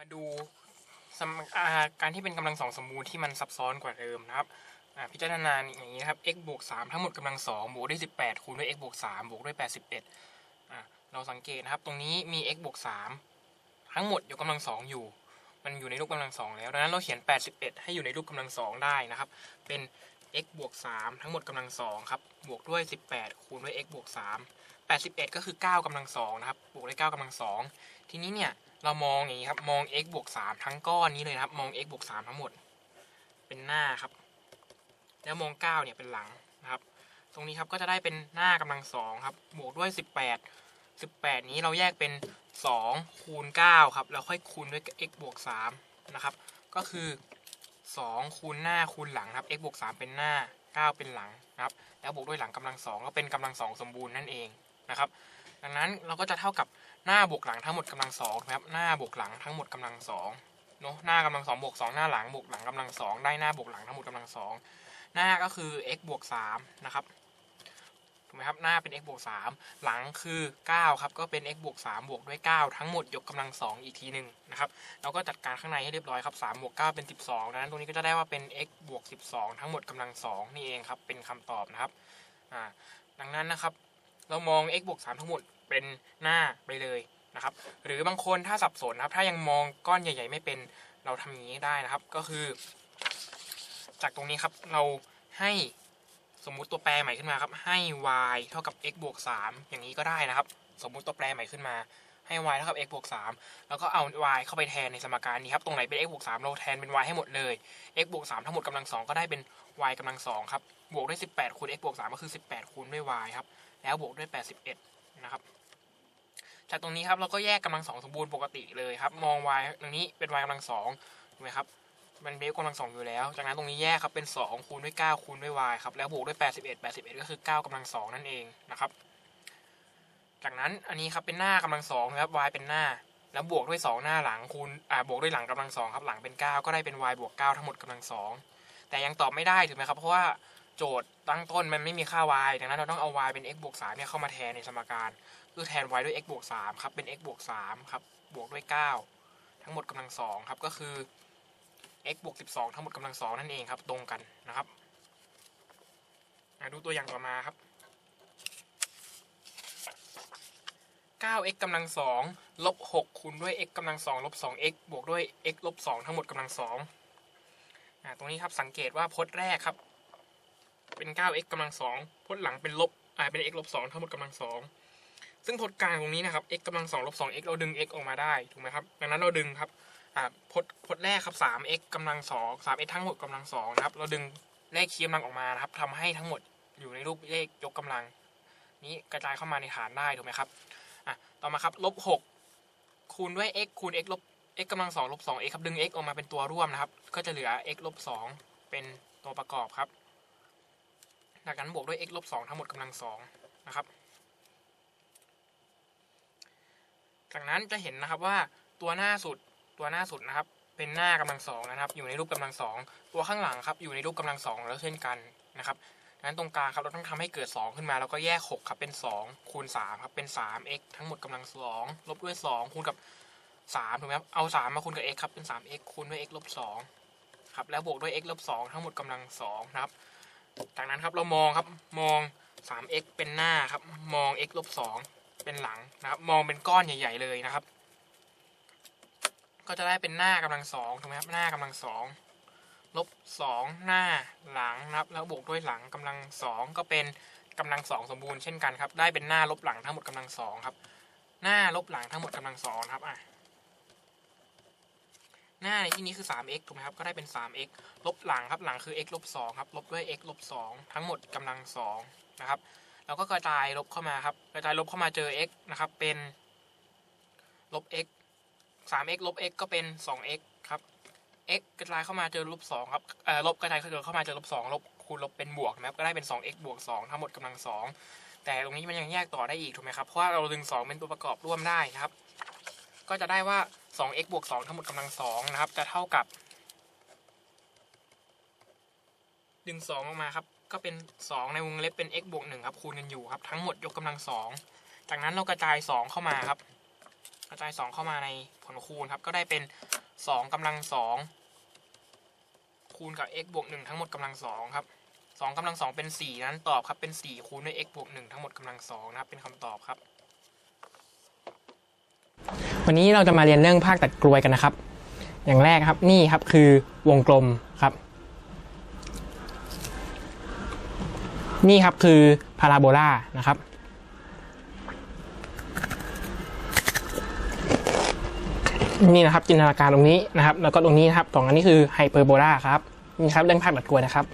มาดูาการที่เป็นกำลังสองสมบูรณ์ที่มันซับซ้อนกว่าเดิมนะครับพิจารณาอย่างนี้นะครับ x บวก3ทั้งหมดกำลังสองบวกด้วย 18 คูณด้วย x บวก3บวกด้วย 81อ่าเราสังเกตนะครับ ตรงนี้มี x บวก3ทั้งหมดยกกำลังสองอยู่ มันอยู่ในรูปกำลังสองแล้วดังนั้นเราเขียน 81 ให้อยู่ในรูปกำลังสองได้นะครับ เป็น x บวก3ทั้งหมดกำลังสองครับบวกด้วย 18 คูณด้วย x บวก3 81 ก็คือ 9กำลังสองนะครับ บวกด้วย9กำลังสองทีนี้เนี่ยเรามองอย่างนี้ครับ มอง x บวก3ทั้งก้อนนี้เลยครับ มอง x บวก3ทั้งหมด เป็นหน้าครับ แล้วมอง 9 เนี่ยเป็นหลังนะครับ ตรงนี้ครับก็จะได้เป็นหน้ากำลังสองครับ บวกด้วย 18 18 นี้เราแยกเป็น 2 คูณ 9 ครับ แล้วค่อยคูณด้วย x บวก3นะครับ ก็คือ 2 คูณหน้าคูณหลังครับ x บวก3เป็นหน้า 9 เป็นหลังนะครับ แล้วบวกด้วยหลังกำลังสองก็เป็นกำลังสองสมบูรณ์นั่นเอง นะครับ ดังนั้นเราก็จะเท่ากับหน้าบวกหลังทั้งหมดกำลังสองครับ หน้าบวกหลังทั้งหมดกำลังสองเนาะหน้ากำลังสองบวกสองหน้าหลังบวกหลังกำลังสองได้หน้าบวกหลังทั้งหมดกำลังสองหน้าก็คือ x บวกสามนะครับถูกไหมครับหน้าเป็น x บวกสามหลังคือ9ครับก็เป็น x บวกสามบวกด้วย 9 ทั้งหมดยกกำลังสองอีกทีหนึ่งนะครับเราก็จัดการข้างในให้เรียบร้อยครับ3บวก9เป็น 12ดังนั้นตรงนี้ก็จะได้ว่าเป็น x บวก12ทั้งหมดกำลังสองนี่เองครับเป็นคำตอบนะครับอ่าดังนั้นนะครับ เรามอง x บวก3ทั้งหมดเป็นหน้าไปเลยนะครับ หรือบางคนถ้าสับสนนะครับ ถ้ายังมองก้อนใหญ่ ๆ ไม่เป็นเราทำอย่างนี้ได้นะครับ ก็คือ จากตรงนี้ครับเราให้สมมุติตัวแปรใหม่ขึ้นมาครับ ให้ y เท่ากับ x บวก3อย่างนี้ก็ได้นะครับ สมมุติตัวแปรใหม่ขึ้นมาให้ y เท่ากับ x บวก3แล้วก็เอา y เข้าไปแทนในสมการนี้ครับ ตรงไหนเป็น x บวก3เราแทนเป็น y ให้หมดเลย x บวก3ทั้งหมดกำลังสองก็ได้เป็น y กำลังสองครับ บวกด้วย 18คูณ x บวก 3 ก็คือ 18คูณด้วย y ครับ แล้วบวกด้วย 81 นะครับ จากตรงนี้ครับเราก็แยกกำลังสองสมบูรณ์ปกติเลยครับ มอง y ตรงนี้เป็น y กำลังสองถูกไหมครับ มันเป็น x กำลังสองอยู่แล้ว จากนั้นตรงนี้แยกครับเป็น 2คูณด้วย 9คูณด้วย y ครับ แล้วบวกด้วย 81 81 ก็คือ 9กำลังสองนั่นเองนะครับ จากนั้นอันนี้ครับเป็นหน้ากำลังสองนะครับ y เป็นหน้า แล้วบวกด้วย 2 หน้าหลังคูณ อ่า บวกด้วยหลังกำลังสองครับ หลังเป็น 9 ก็ได้เป็น y บวก9ทั้งหมดกำลังสองแต่ยังตอบไม่ได้ถูกไหมครับ เพราะว่า โจทย์ตั้งต้นมันไม่มีค่า y ดังนั้นเราต้องเอา y เป็น x บวก3เนี่ยเข้ามาแทนในสมการคือแทน y ด้วย x บวก3ครับเป็น x บวก3ครับบวกด้วย 9 ทั้งหมดกำลังสองครับก็คือ x บวก12 ทั้งหมดกำลังสองนั่นเองครับ ตรงกันนะครับอะดูตัวอย่างต่อมาครับ 9x กำลังสองลบ6คูณด้วย x กำลังสองลบ 2x บวกด้วย x ลบ 2 ทั้งหมดกำลังสองอ่าตรงนี้ครับสังเกตว่าพจน์แรกครับ เป็น 9x กำลังสองพจน์หลังเป็นลบอ่าเป็น x ลบ2ทั้งหมดกำลังสองซึ่งพจน์กลางตรงนี้นะครับ x กำลังสองลบ 2x เราดึง x ออกมาได้ถูกไหมครับดังนั้นเราดึงครับอ่าพจน์พจน์แรกครับ 3x กำลังสอง 3x ทั้งหมดกำลังสองนะครับ เราดึงเลขคีย์กำลังออกมานะครับทำให้ทั้งหมดอยู่ในรูปเลขยกกำลัง นี้กระจายเข้ามาในฐานได้ถูกไหมครับอะต่อมาครับลบหกคูณด้วย x คูณ x ลบ x กำลังสองลบสอง x ครับดึง x ออกมาเป็นตัวร่วมนะครับ ก็จะเหลือ x ลบสองเป็นตัวประกอบครับ จากนั้นบวกด้วย x ลบสองทั้งหมดกำลังสองนะครับ จากนั้นจะเห็นนะครับว่าตัวหน้าสุดตัวหน้าสุดนะครับ เป็นหน้ากำลังสองนะครับ อยู่ในรูปกำลังสองตัวข้างหลังครับ อยู่ในรูปกำลังสองแล้วเช่นกันนะครับดังนั้นตรงกลางครับเราต้องทำให้เกิด 2 ขึ้นมา แล้วก็แยก 6 ครับเป็น 2 คูณ 3 ครับ เป็น 3x ทั้งหมดกำลัง2ลบด้วย 2 คูณกับ3ถูกไหมครับเอา 3 มาคูณกับ x ครับเป็น 3x คูณด้วย x ลบ2ครับแล้วบวกด้วย x ลบ2ทั้งหมดกำลัง2นะครับ จากนั้นครับเรามองครับมอง 3x เป็นหน้าครับ มอง x ลบ2เป็นหลังนะครับ มองเป็นก้อนใหญ่ ๆ เลยนะครับ ก็จะได้เป็นหน้ากำลัง2ถูกไหมครับหน้ากำลัง2ลบสองหน้าหลังนะครับ แล้วบวกด้วยหลังกำลังสองก็เป็นกำลังสองสมบูรณ์เช่นกันครับ ได้เป็นหน้าลบหลังทั้งหมดกำลังสองครับ หน้าลบหลังทั้งหมดกำลังสองครับอะ หน้าในที่นี้คือ 3x ถูกไหมครับ ก็ได้เป็น 3x ลบหลังครับ หลังคือ x ลบ2ครับ ลบด้วย x ลบ2ทั้งหมดกำลังสองนะครับ แล้วก็กระจายลบเข้ามาครับ กระจายลบเข้ามาเจอ x นะครับ เป็นลบ x 3x ลบ x ก็เป็น 2x ครับ x กระจายเข้ามาเจอลบสองครับ เอ่อ ลบกระจายเข้ามาเจอลบสองลบคูณลบเป็นบวกนะครับก็ได้เป็น 2x บวก 2 ทั้งหมดกำลังสองแต่ตรงนี้มันยังแยกต่อได้อีกถูกไหมครับ เพราะว่าเราดึง 2 เป็นตัวประกอบร่วมได้นะครับ ก็จะได้ว่า 2x บวก 2 ทั้งหมดกำลังสองนะครับ จะเท่ากับดึง2ออกมาครับ ก็เป็น 2 ในวงเล็บเป็น x บวก1ครับคูณกันอยู่ครับ ทั้งหมดยกกำลังสองจากนั้นเรากระจาย 2 เข้ามาครับ กระจายสองเข้ามาในผลคูณครับ ก็ได้เป็นสองกำลังสองคูณกับ x บวกหนึ่งทั้งหมดกำลังสองครับสองกำลังสองเป็นสี่นั้นตอบครับเป็นสี่คูณด้วย x บวกหนึ่งทั้งหมดกำลังสองนะครับเป็นคำตอบครับ วันนี้เราจะมาเรียนเรื่องภาคตัดกลวยกันนะครับ อย่างแรกครับนี่ครับคือวงกลมครับ นี่ครับคือพาราโบลานะครับ นี่นะครับจินตนาการตรงนี้นะครับ แล้วก็ตรงนี้นะครับสองอันนี้คือไฮเปอร์โบลาครับนี่ครับเรื่องภาคตัดกลวยนะครับ